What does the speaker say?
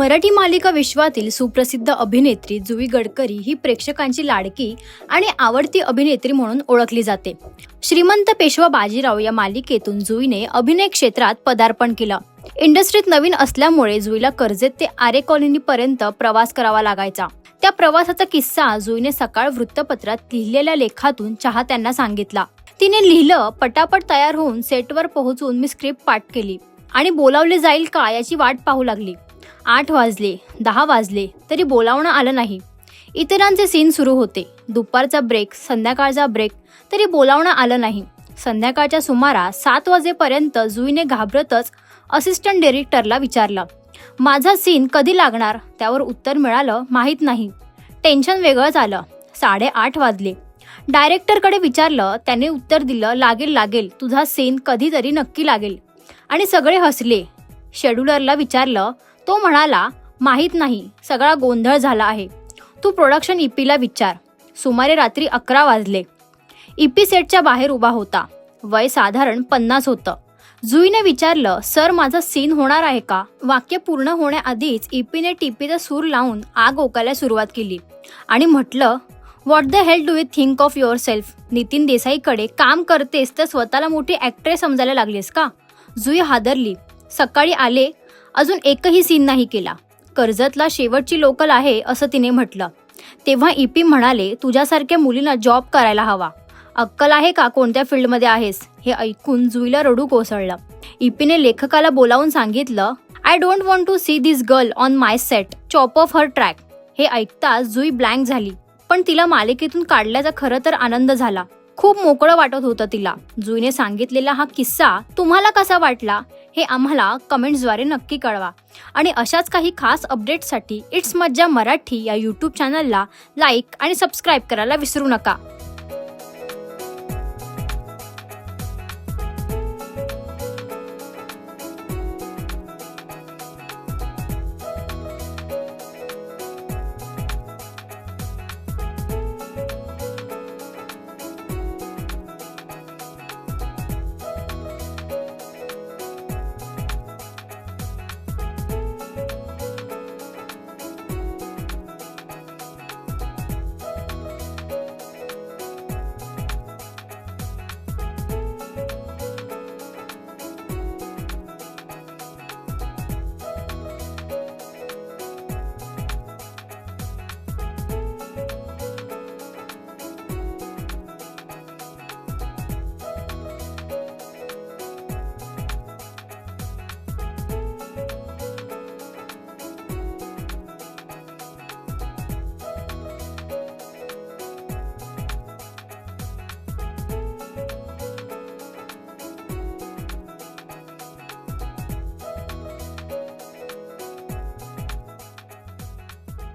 मराठी मालिका विश्वातील सुप्रसिद्ध अभिनेत्री जुई गडकरी ही प्रेक्षकांची लाडकी आणि आवडती अभिनेत्री म्हणून ओळखली जाते. श्रीमंत पेशवा बाजीराव या मालिकेतून जुईने अभिनय क्षेत्रात पदार्पण केलं. इंडस्ट्रीत नवीन असल्यामुळे जुईला कर्जत ते आरे कॉलनीपर्यंत प्रवास करावा लागायचा. त्या प्रवासाचा किस्सा जुईने सकाळ वृत्तपत्रात लिहिलेल्या लेखातून चाहत्यांना सांगितला. तिने लिहिलं पटापट तयार होऊन सेटवर पोहोचून मी स्क्रिप्ट पाठ केली आणि बोलावले जाईल का याची वाट पाहू लागली. आठ वाजले दहा वाजले तरी बोलावणं आलं नाही. इतरांचे सीन सुरू होते. दुपारचा ब्रेक संध्याकाळचा ब्रेक तरी बोलावणं आलं नाही. संध्याकाळच्या सुमारास सात वाजेपर्यंत जुईने घाबरतच असिस्टंट डिरेक्टरला विचारलं माझा सीन कधी लागणार? त्यावर उत्तर मिळालं माहीत नाही. टेन्शन वेगळंच आलं. साडेआठ वाजले. डायरेक्टरकडे विचारलं त्याने उत्तर दिलं लागेल लागेल. तुझा सीन कधीतरी नक्की लागेल. आणि सगळे हसले. शेड्युलरला विचारलं तो म्हणाला माहीत नाही सगळा गोंधळ झाला आहे. तू प्रोडक्शन ईपीला विचार. सुमारे रात्री अकरा वाजले. ईपी सेटच्या बाहेर उभा होता. वय साधारण पन्नास होतं. जुईने विचारलं सर माझा सीन होणार आहे का? वाक्य पूर्ण होण्याआधीच इपीने टिपीचा सूर लावून आग ओकायला सुरुवात केली. आणि म्हटलं what the hell do you think of yourself Nitin देसाईकडे काम करतेस तर स्वतःला मोठी ॲक्ट्रेस समजायला लागलीस का? जुई हादरली. सकाळी आले अजून एकही सीन नाही केला. कर्जतला शेवटची लोकल आहे असं तिने म्हटलं. तेव्हा इपी म्हणाले तुझ्यासारख्या मुलींना जॉब करायला हवा. अक्कल आहे का कोणत्या फील्डमध्ये आहेस? हे ऐकून जुईला रडू कोसळलं. इपीने लेखकाला बोलावून सांगितलं I don't want to see this girl on my set chop off her track हे ऐकताच जुई ब्लँक झाली. पण तिला मालिकेतून काढल्याचा खरं तर आनंद झाला. खूप मोकळं वाटत होतं तिला. जुईने सांगितलेला हा किस्सा तुम्हाला कसा वाटला? हे आम्हाला कमेंट्सद्वारे नक्की कळवा. आणि अशाच काही खास अपडेट्ससाठी इट्स मज्जा मराठी या यूट्यूब चॅनलला लाईक आणि सबस्क्राईब करायला विसरू नका.